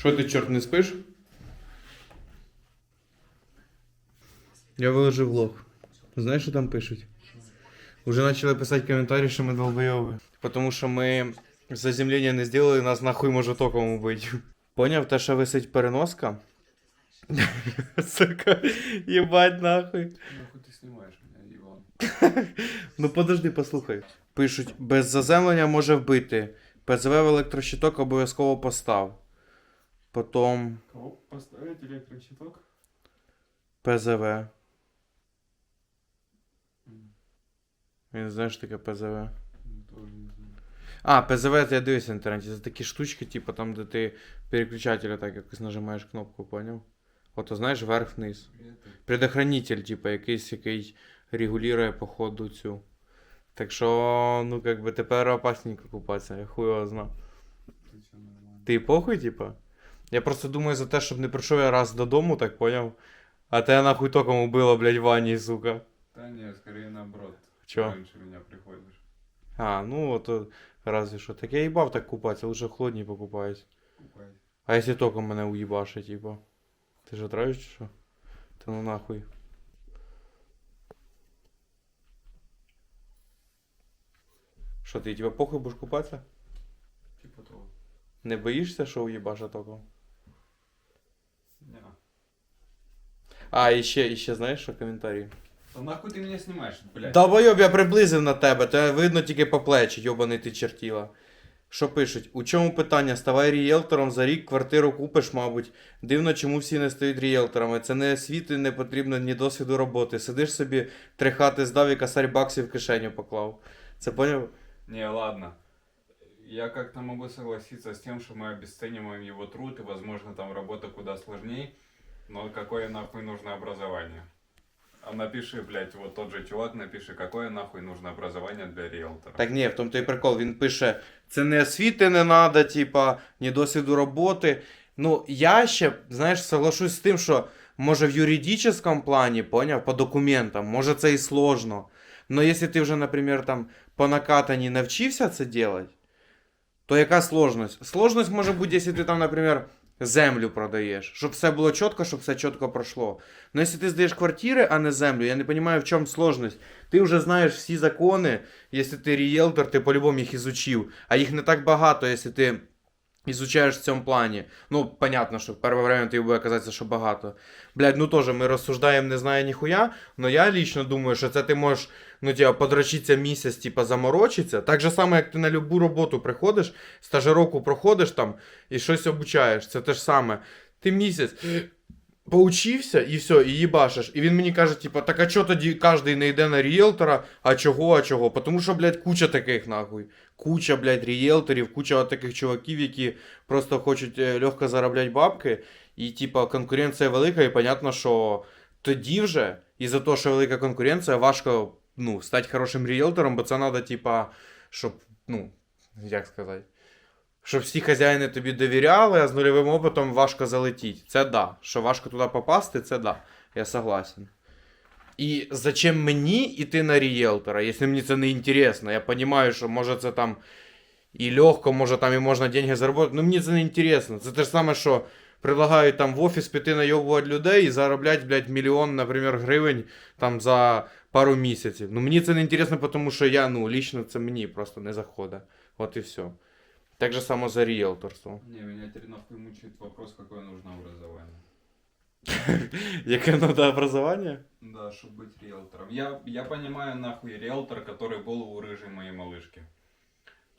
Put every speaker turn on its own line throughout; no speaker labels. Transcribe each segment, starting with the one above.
Що ти, чорт, не спиш? Я виложив влог. Знаєш, що там пишуть? Уже почали писати коментарі, що ми долбойови. Тому що ми заземлення не зробили, нас нахуй може током убити. Поняв, те, що висить переноска? Сука, їбать нахуй.
Нахуй ты снимаешь меня, Иван?
Ну подожди, послухай. Пишуть, без заземлення може вбити. ПЗВ в електрощиток обов'язково постав. Потім
Кого поставить электрощиток?
ПЗВ.
М,
Він знаєш таке ПЗВ.
ну, Тоже не знаю.
А, ПЗВ це я дивився в інтернеті. Це такі штучки, типу там, де ти переключателя так якось нажимаєш кнопку, поняв? Ото знаєш вверх-вниз.
Это,
Предохранитель, типу, якийсь, який регулює по ходу цю. Так що, ну, как би тепер опасненько купатися, я хуй його знав.
ты чё, нормально?
Ти похуй, типа? Я просто думаю за те, щоб не прийшов я раз додому, так поняв? А те нахуй током убило, блядь, в ванні, сука.
Да не, скорее наоборот.
Чо?
Раньше меня приходишь.
А, ну от разве що. Так я їбав так купатися, лучше в холодній покупаюсь.
Купайся.
А якщо током мене уїбаше, типа? Ти ж отравиш чи що? Та ну нахуй. Що ти, тебе похуй будеш купатися?
Типа того.
Не боїшся, що уїбаше током?
Не.
А, і ще, і ще знаєш, що коментарі?
Да нахуй ты меня снимаешь, блядь?
Долбойоб, я приблизив на тебе, тебе видно тільки по плечі, йобаний ти чертіла. Що пишуть? У чому питання? Ставай рієлтором, за рік квартиру купиш, мабуть. Дивно, чому всі не стають рієлторами. Це не освіти, не потрібно ні досвіду роботи. Сидиш собі, три хати здав і косарь баксів в кишеню поклав. Це поняв?
Не, ладно. Я как-то могу согласиться с тем, что мы обесцениваем его труд, и, возможно, там работа куда сложнее, но какое нахуй нужно образование? А напиши, блядь, вот тот же чувак, напиши, какое нахуй нужно образование для риэлтора.
Так ні, в тому той прикол. Він пише: це не освіти не надо, типа, ні досвіду роботи. Ну, я ще, знаєш, соглашусь з тим, що може в юридичному плані, поняв, по документам, може це і сложно. Но якщо ти вже, наприклад, там по накатанні навчився це робити, то яка сложність? Сложність може бути, якщо ти там, наприклад, землю продаєш, щоб все було чітко, щоб все чітко пройшло. Ну, якщо ти здаєш квартири, а не землю, я не розумію, в чому сложність. Ти вже знаєш всі закони, Якщо ти рієлтор, ти по-любому їх ізучив. А їх не так багато, якщо ти ізучаєш в цьому плані. Ну, понятно, що в перше время тобі буде казатися, що багато. Блядь, ну теж ми розсуждаємо, не знаю ніхуя, але я лично думаю, що це ти можеш, ну, типа, подрочитися місяць, типа, заморочитися. Так же само, як ти на любу роботу приходиш, стажировку проходиш там і щось обучаєш. Це те ж саме. Ти місяць поучився і все, і їбашиш. І він мені каже, типа, так а чого тоді кожен не йде на ріелтора, а чого, а чого? Тому що, блядь, куча таких нахуй. Куча, блядь, ріелторів, куча таких чуваків, які просто хочуть е, легко заробляти бабки. І, типа, конкуренція велика, і понятно, що тоді вже, із-за того, що велика конкуренція, важко ну, стати хорошим ріелтором, бо це треба, типа, щоб, ну, як сказати. Щоб всі хазяїни тобі довіряли, а з нульовим опитом важко залетіти. Це да. Що важко туди попасти, це да. Я согласен. І зачем мені йти на рієлтора, якщо мені це не інтересно? Я розумію, що може це там і легко, може там і можна деньги заробити. Ну мені це не інтересно. Це те ж саме, що предлагають там в офіс піти найобувати людей і заробляти, блядь, мільйон, наприклад, гривень там за пару місяців. Ну мені це не інтересно, тому що я, ну, лічно це мені просто не заходить. От і все. Так же само за ріелторство.
Не, меня теперь нахуй мучает вопрос, какое нужно образование.
Яке надо образование?
Да, чтобы быть риэлтором. Я, я понимаю, нахуй, риэлтор, который был у рыжей моей малышки.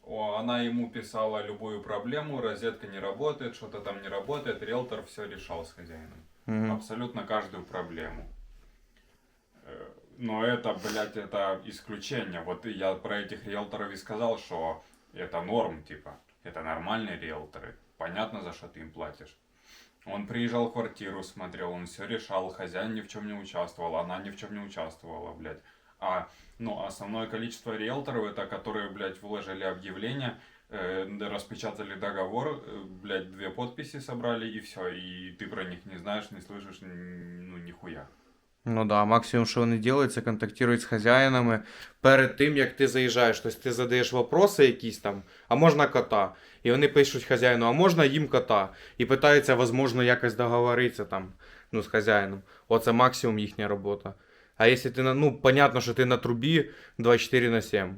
О, она ему писала любую проблему, розетка не работает, что-то там не работает, риэлтор все решал с хозяином.
Мгм.
Абсолютно каждую проблему. Э, Но это, блядь, это исключение. Вот я про этих риэлторов и сказал, что это норм, типа. Это нормальные риэлторы. Понятно, за что ты им платишь. Он приезжал в квартиру, смотрел, он все решал, хозяин ни в чем не участвовал, она ни в чем не участвовала, блядь. А, ну, основное количество риэлторов, это которые, блядь, выложили объявление, э, распечатали договор, э, блядь, две подписи собрали и все, и ты про них не знаешь, не слышишь, ну, нихуя.
Ну да, максимум, що вони роблять, це контактують з хазяїнами перед тим, як ти заїжджаєш. Тобто ти задаєш вопроси якісь там, а можна кота. І вони пишуть хазяїну, а можна їм кота. І питаються, можливо, якось договоритися там, ну, з хазяїном. Оце максимум їхня робота. А якщо ти. Ну, понятно, що ти на трубі 24 на 7.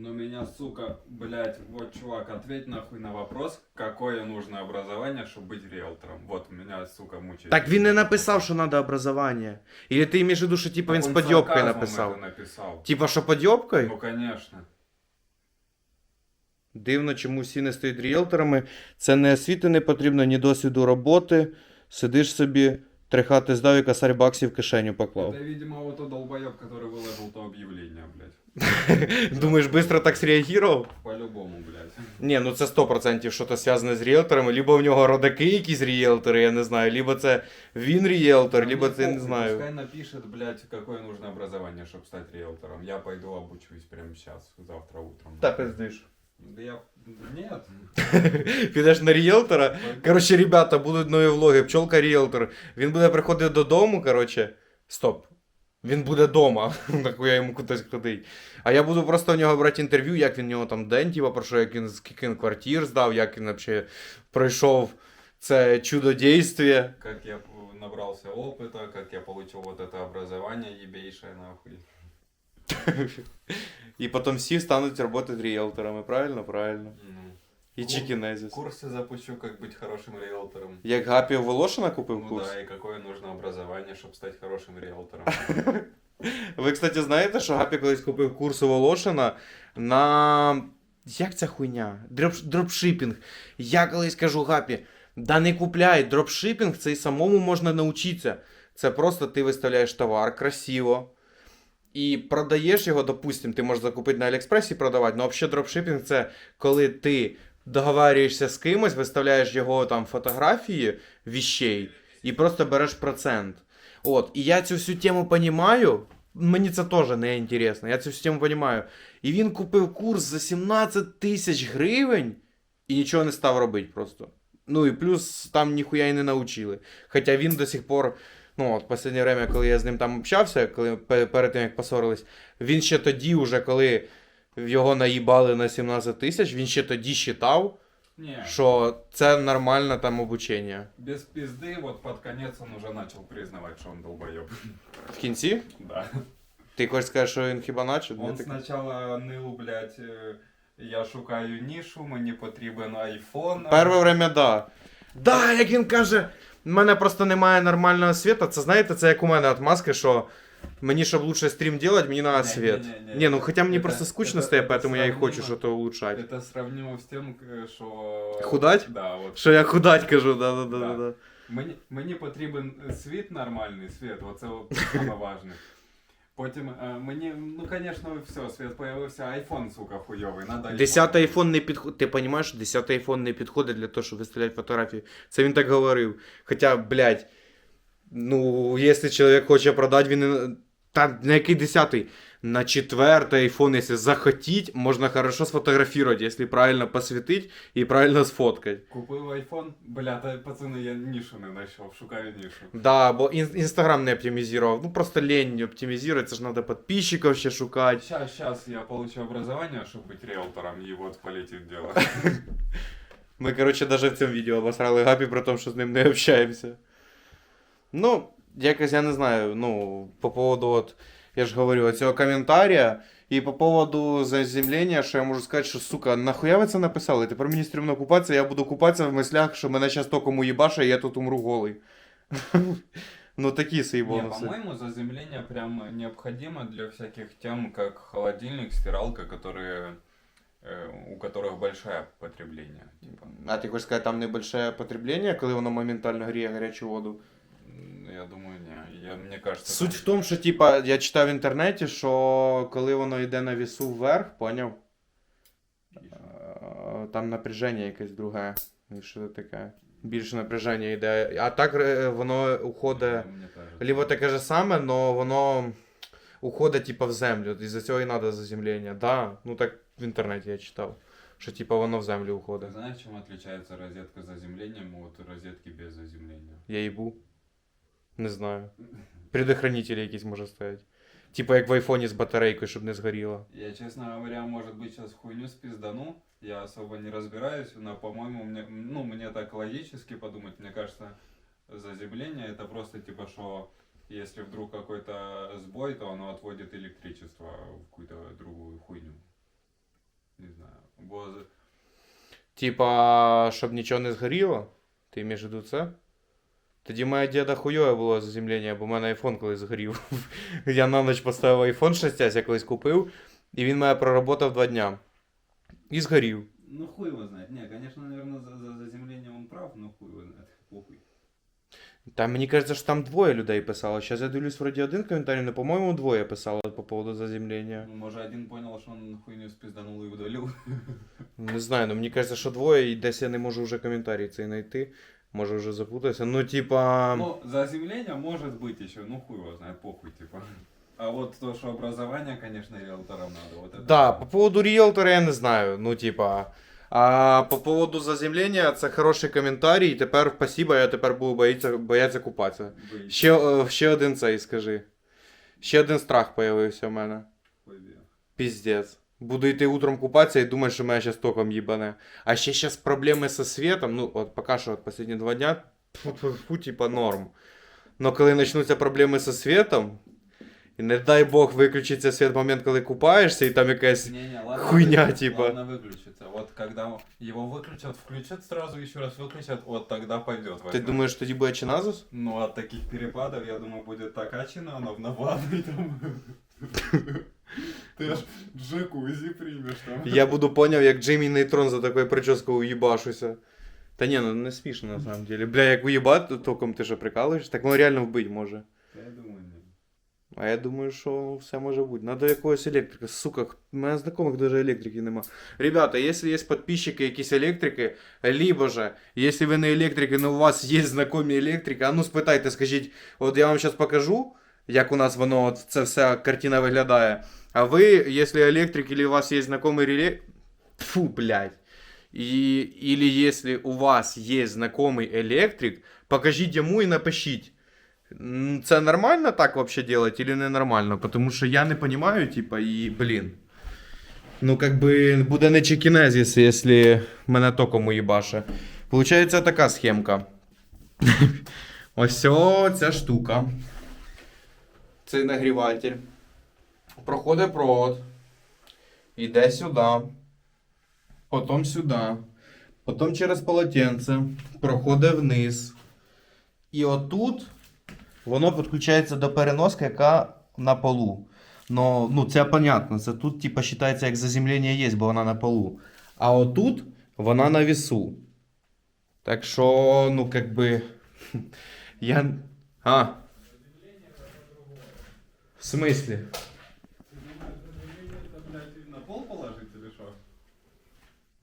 Ну меня, сука, блядь, вот, чувак, ответь нахуй на вопрос, какое нужно образование, чтобы быть риэлтором. Вот, меня, сука, мучает.
Так він не написав, що треба образування. Или ти маєш в виду, що типа він з
Он
подйобкою
сарказмом
написав?
это написал.
Типа, що подйобкою?
Ну, конечно.
Дивно, чому всі не стають ріелторами. Це не освіти не потрібно, ні досвіду роботи. Сидиш собі, три хати здав і косарь баксів в кишеню поклав.
Это, видимо, вот тот долбоеб, который выложил то объявление, блядь.
Думаєш, швидко так среагував?
По-любому, блядь.
Ні, ну це 100% що-то зв'язане з ріелторами. Либо в нього родаки якісь ріелтори, я не знаю, либо це він ріелтор, либо
Мне
це не
похуй,
знаю.
Пускай напишет, блядь, какое нужно образование, чтобы стать риэлтором. Я пойду обучусь прямо сейчас, завтра утром.
Та пиздиш.
Да я... Нет.
Підеш на ріелтора. Коротше, ребята, будуть нові влоги. Пчолка ріелтор. Він буде приходити додому, коротше. Стоп. Він буде вдома, нахуя йому кудись ходить. А я буду просто в нього брати інтерв'ю, як він в нього там день, типа, про що, як він скільки він квартир здав, як він взагалі пройшов це чудодействие.
Как я э, набрался опыта, как я получил вот это образование ебейшее, нахуй.
І потім всі стануть працювати ріелторами, правильно? Правильно.
Ну,
І
Кур-
чікінезіс.
Курсы запущу, как быть хорошим риэлтором.
Як Гапі Волошина купив
Ну
курс.
да, и какое нужно образование, чтобы стать хорошим риэлтором.
Ви, кстати, знаєте, що Гапі колись купив курс у Волошина на. Як ця хуйня? Дроп... Дропшипінг. Я колись кажу Гапі, да не купляй, дропшипінг це і самому можна навчитися. Це просто ти виставляєш товар красиво. І продаєш його, допустим, ти можеш закупити на Аліекспресі і продавати. Ну, взагалі, дропшипінг це коли ти договарюєшся з кимось, виставляєш його там фотографії віщей і просто береш процент. От, і я цю всю тему понімаю. Мені це теж не інтересно. Я цю тему понімаю. І він купив курс за 17 тисяч гривень і нічого не став робити просто. Ну і плюс там ніхуя і не научили. Хоча він до сих пор, ну от останнє время, коли я з ним там общався, коли перед тим як посорились, він ще тоді, уже коли його наїбали на 17 тисяч, він ще тоді считав,
Не,
що це нормальне там обучення.
без пизды, вот под конец он уже начал признавать, что он долбоеб.
В кінці?
Да.
Ти хочеш сказати, що він хіба наче?
Он сначала ныл, блядь, е, я шукаю нішу, мені потрібен айфон.
Перше время, да. Да, як він каже, в мене просто немає нормального світу. Це знаєте, це як у мене отмазки, що мені, щоб лучше стрім делать, мені треба
Не,
світ.
не, не,
Не, ну хоча мені
это-
просто скучно
это-
стає,
это
поэтому я і хочу
сравнимо.
щось улучшати.
Это сравнимо с тем, к- що...
Худать?
Да, от.
Що я худать кажу, да, да, да,
Да.
да. да.
Мені, мені потрібен е, світ нормальний, світ, оце от саме важне. Потім е, мені, ну, звісно, все, світ появився, айфон, сука, хуйовий, надо айфон.
Десятий айфон не підходить. Ти розумієш, десятий айфон не підходить для того, щоб виставляти фотографії. Це він так говорив. Хоча, блядь, ну, якщо чоловік хоче продати, він. і- Та на який десятий? На четвертий айфон, якщо захотіть, можна хорошо сфотографувати, якщо правильно посвітити і правильно сфоткати.
Купив айфон, бля, та пацани, я нішу не знайшов, шукаю нішу.
Да, бо ін- інстаграм не оптимізував. Ну просто лень оптимізувати, це ж треба підписчиків ще шукати.
Сейчас, сейчас я получу образование, чтобы быть риэлтором, и вот полетит дело.
Ми, коротше, даже в цьому відео обосрали Гапі про те, що з ним не общаємося. Ну, якось я не знаю, ну, по поводу, от, я ж говорю, цього коментаря, і по поводу заземлення, що я можу сказати, що, сука, нахуя ви це написали? Тепер мені стрімно купатися, я буду купатися в мислях, що мене зараз током уїбаше, і я тут умру голий. Ну, такі свої
Не,
бонуси.
по-моему, заземление прям необходимо для всяких тем, как холодильник, стиралка, которые, э, у которых большое потребление. Типа.
А ти хочеш сказати, там небольшое потреблення, коли воно моментально гріє гарячу воду?
Я думаю, не. Я, мне кажется,
Суть
там-
в тому, що типа, я читав в інтернеті, що коли воно йде на вісу вверх, поняв? Е, Там напряження якесь друге. І Що це таке? Більше напряження йде. А так е, воно уходить.
Мне кажется.
Либо таке же саме, но воно уходить типа в землю. І за цього і треба заземлення. Да, ну так в інтернеті я читав. Що типа воно в землю
Ты
уходить.
знаешь, чем отличается розетка с заземлением от розетки без заземления?
Я їбу. Не знаю. Предохранителі якісь може стоять. Типа як в айфоні з батарейкою, щоб не згоріло.
Я, честно говоря, может быть, сейчас хуйню спиздану. Я особо не разбираюсь, но, по-моему, мне, ну, мне так логически подумать, мне кажется, заземление это просто типа, что если вдруг какой-то сбой, то оно отводит электричество в какую-то другую хуйню. Не знаю. Бо за-
Типа, щоб нічого не згоріло? Ти імеєш в виду це? Тоді моя діда хуйове було заземлення, бо в мене айфон колись згорів. я на ніч поставив айфон 6 я колись купив, і він мене проработав два дня. І згорів.
Ну хуй его знает. Не, конечно, наверное, за, за заземление он прав, но хуй его знает. Похуй.
Та мені кажеться, що там двоє людей писало. Зараз я дивлюсь вроді один коментарій, але, по-моєму, двоє писало по поводу заземлення.
Ну, может, один понял, что он хуйню спизданул и удалил.
Не знаю, ну мені кажеться, що двоє, і десь я не можу вже коментарі цей знайти. Може вже запутатися. Ну, типа.
Ну, заземление может быть еще, ну хуй его знает, похуй, типа. А вот то, что образование, конечно, риэлторам надо, вот это...
Да, по поводу риэлтора я не знаю. Ну, типа. А по поводу заземлення, це хороший коментарій. і Тепер спасибо, я тепер буду боїться, боятися купатися.
Боится.
Ще, е, ще один цей, скажи. Ще один страх появився в мене.
Хуй бе.
Піздець. Буду йти утром купатися і думаю, що мене зараз током їбане. А ще зараз проблеми зі світом, ну, от поки що, от останні два дня, фу, типа норм. Но коли почнуться проблеми зі світом, і не дай Бог виключиться світ в момент, коли купаєшся, і там якась.
Не-не, ладно.
Хуйня,
выключит,
типа.
Ладно, выключится. Вот когда его выключат, включат сразу, еще раз выключат, вот тогда пойдет.
Ти думаєш, тоді буде чиназус?
Ну, от таких перепадов, я думаю, будет така чина, она на ванной там. Ты аж джакузи примешь там.
Я буду поняв, як Джиммі Нейтрон за такою прическою уїбашуся. Та ні, ну не смішно на самом деле. Бля, як уїбати током, ти що прикалуєш? Так ну реально вбить може.
Я думаю, не.
А я думаю, що все може бути. Надо якогось електрика. Сука, у мене знайомих даже електрики нема. Ребята, якщо є підписчики, якісь електрики, либо же, якщо ви не електрики, но у вас є знайомі електрики, а ну спитайте, скажіть, от я вам зараз покажу, як у нас воно, це вся картина виглядає. А ви, якщо електрик, или у вас є знайомий реле... Фу, блядь. І, или если у вас є знайомий електрик, покажіть йому і напишіть. Це нормально так вообще делать или не нормально? Потому що я не понимаю, типа, і, блін. Ну, как би, буде не чекінезіс, якщо мене током уїбаше. Получається така схемка. Ось ця штука. Цей нагріватель. Проходить провод. Іде сюди. Потім сюди. Потім через полотенце. Проходить вниз. І отут воно підключається до переноски, яка на полу. Но, ну, це понятно. Це тут, типа, вважається, як заземлення є, бо вона на полу. А отут вона на весу. Так що, ну, как би. Я. А. В смысле?
На пол положить или что?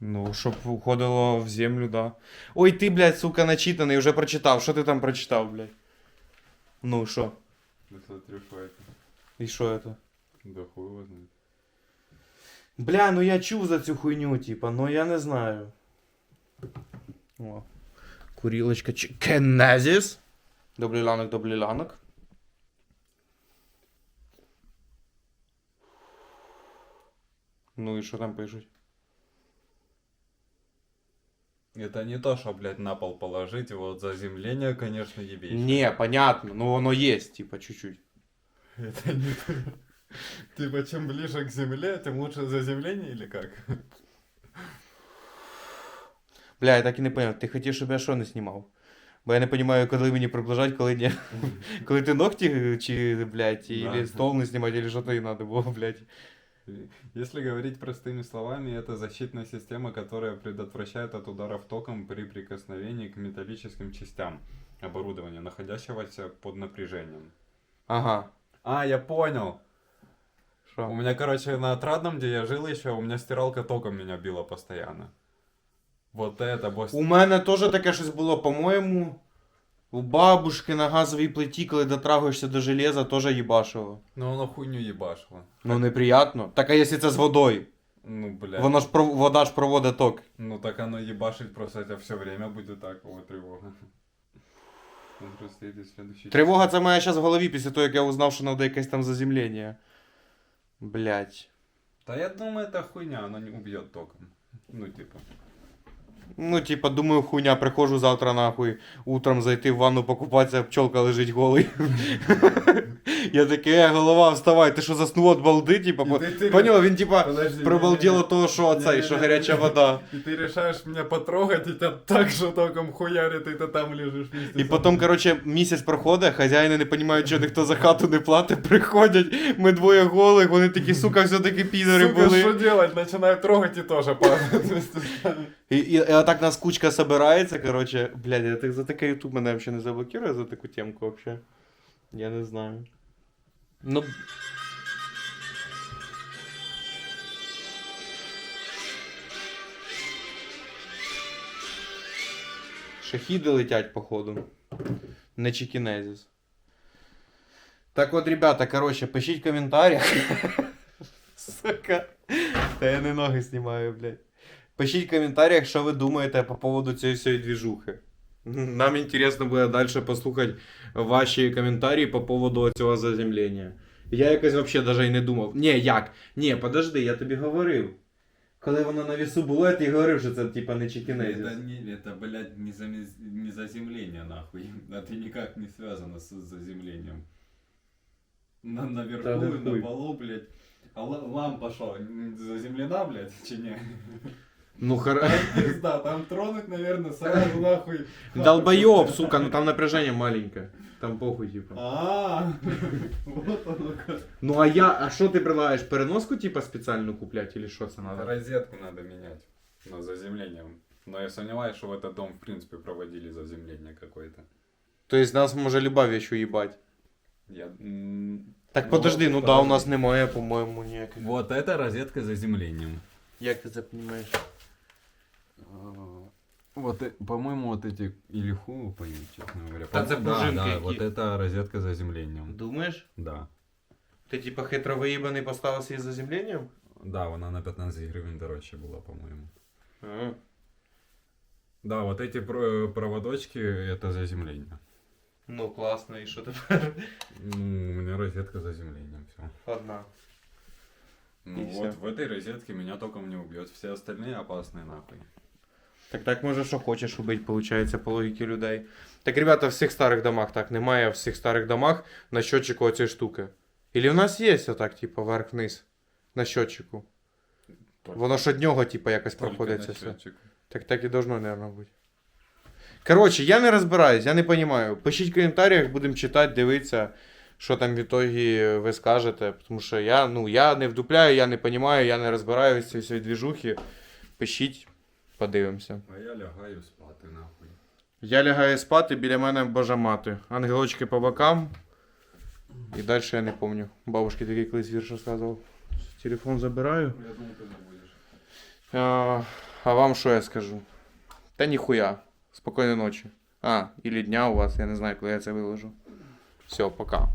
Ну, щоб уходило в землю, да. Ой, ти, блядь, сука, начитаний, вже прочитав. Що ти там прочитав, блядь? Ну, що?
Да смотрю, что это.
І що це?
Да хуй его знает.
Бля, ну я чув за цю хуйню, типа, ну я не знаю. О. Курілочка Кенезіс. Добрий ланок, добрий ланок. Ну і що там пишуть?
Это не то, что, блядь, на пол положить, вот заземление, конечно, ебейшее.
Не, понятно, ну воно є, типа, чуть-чуть.
Это не то. Типа, чем ближе к земле, тем лучше заземление или как?
Бля, я так і не поняв, ти хотів, щоб я що не знімав? Бо я не розумію, коли мені приближать, коли ні. коли ти ногті чи, блядь,
Да.
или стол не знімати, или що то і надо було, блядь.
Если говорить простыми словами, это защитная система, которая предотвращает от ударов током при прикосновении к металлическим частям оборудования, находящегося под напряжением.
Ага.
А, я понял. У
Що?
меня, короче, на Отрадном, где я жил еще, у меня стиралка током меня била постоянно. Вот это, босс.
У мене теж таке щось було, по-моєму. У бабушки на газовій плиті, коли дотрагуєшся до железа, теж їбашило.
Ну, оно хуйню ебашило.
Ну, неприятно. Так а якщо це з водою?
Ну, блядь.
Воно ж пров- вода ж проводить ток.
Ну, так оно ебашить просто это все время будет так, стоит и следующий
Тривога це моя зараз в голові після того, як я узнав, що треба якесь там заземлення. Блять.
Да я думаю, это хуйня, оно не убьет током. Ну, типа.
Ну, типа, думаю, хуйня, приходжу завтра нахуй, утром зайти в ванну покупатися, пчелка лежить голий. Я такий, е, голова, вставай, ти що заснув от балди, типа, по-
ти- ти-
поняв, він типа
Подожди,
пробалділо того, що оцей, що
Не-не-не.
гаряча вода.
И ты решаешь меня потрогать, и тебя так же током хуярит, и ты там лежишь вместе
І
со
потім,
мной.
коротше, місяць проходить, хазяїни не розуміють, що ніхто за хату не платить, приходять, ми двоє голих, вони такі, сука, все-таки підори
Сука,
були.
что делать? Начинаю трогать и тоже падает вместе с нами.
І, і, і отак нас кучка собирається, коротше, блядь, я так, за таке ютуб мене взагалі не заблокує за таку темку вообще. Я не знаю. Ну. Шахіди летять, походу. Не чекінезіс. Так от, ребята, короче, пишіть в коментарях. Сука. Та я не ноги знімаю, блядь. Пишіть в коментарях, що ви думаєте по поводу цієї всієї двіжухи. Нам інтересно буде далі послухати ваші коментарі по поводу цього заземлення. Я якось взагалі навіть і не думав. Ні, як? Ні, подожди, я тобі говорив. Коли воно на вісу було, я тобі говорив, що це типа не чекінезіс.
Это, не, это, блядь, не, замез- не заземление, нахуй. Это никак не связано с заземлением. На, наверху,
Да, да
на
хуй.
полу, блядь. А ла- лампа шо, м, заземлена, блядь, чи не?
Ну хор...
Пизда, там тронуть, наверное, сразу нахуй.
Долбоёб, сука, ну там напряжение маленькое. Там похуй, типа.
А, вот оно как.
Ну а я, а що ти предлагаєш? Переноску типа спеціальну купляти, или що це надо?
Розетку надо менять на заземление. Но я сомневаюсь, что в этот дом, в принципе, проводили заземление какое-то.
То есть нас може люба вещь уїбать.
Я... м,
Так
Ну,
подожди, ну да,
подожди.
у нас немає, по-моєму, ніяких.
Вот это розетка с заземлением.
Як ти це розумієш?
Вот, э, по-моему, вот эти, или хуй пойми, честно говоря.
Да,
По-
это
да,
пружинки
да,
какие.
вот это розетка с заземлением.
Думаєш?
Да.
Ти типа хитро виїбаний поставився із заземленням?
Да, вона на 15 гривен дороже была, по-моему.
А.
Да, вот эти про- проводочки, это заземление.
Ну класно, і що тепер?
Ну, у меня розетка с заземлением, все.
Одна.
Ну
И
вот
всё.
в этой розетке меня током не убьет. Все остальные опасные нахуй.
Так так може, що хочеш убити, виходить, по логіки людей. Так, ребята, в всіх старих домах так немає, в всіх старих домах на счетчику оцієї штуки. Ілі в нас є отак, типу, вверх-вниз. На счетчику. Воно ж од нього, типу, якось проходить все. Так так і должно, наверное, бути. Коротше, я не розбираюсь, я не розумію. Пишіть в коментарях, будемо читати, дивитися, що там в ітогі ви скажете. Тому що я, ну, я не вдупляю, я не розумію, я не розбираюся в цій двіжухі. Пишіть, подивимося.
А я лягаю спати, нахуй.
Я лягаю спати, біля мене божа мати. Ангелочки по бокам. І далі я не пам'ятаю. Бабушки такий колись вірш розказував. Телефон забираю.
Я думал, ты забудешь.
А, а вам що я скажу? Та ніхуя. Спокійної ночі. А, или дня у вас, я не знаю, коли я це виложу. Все, пока.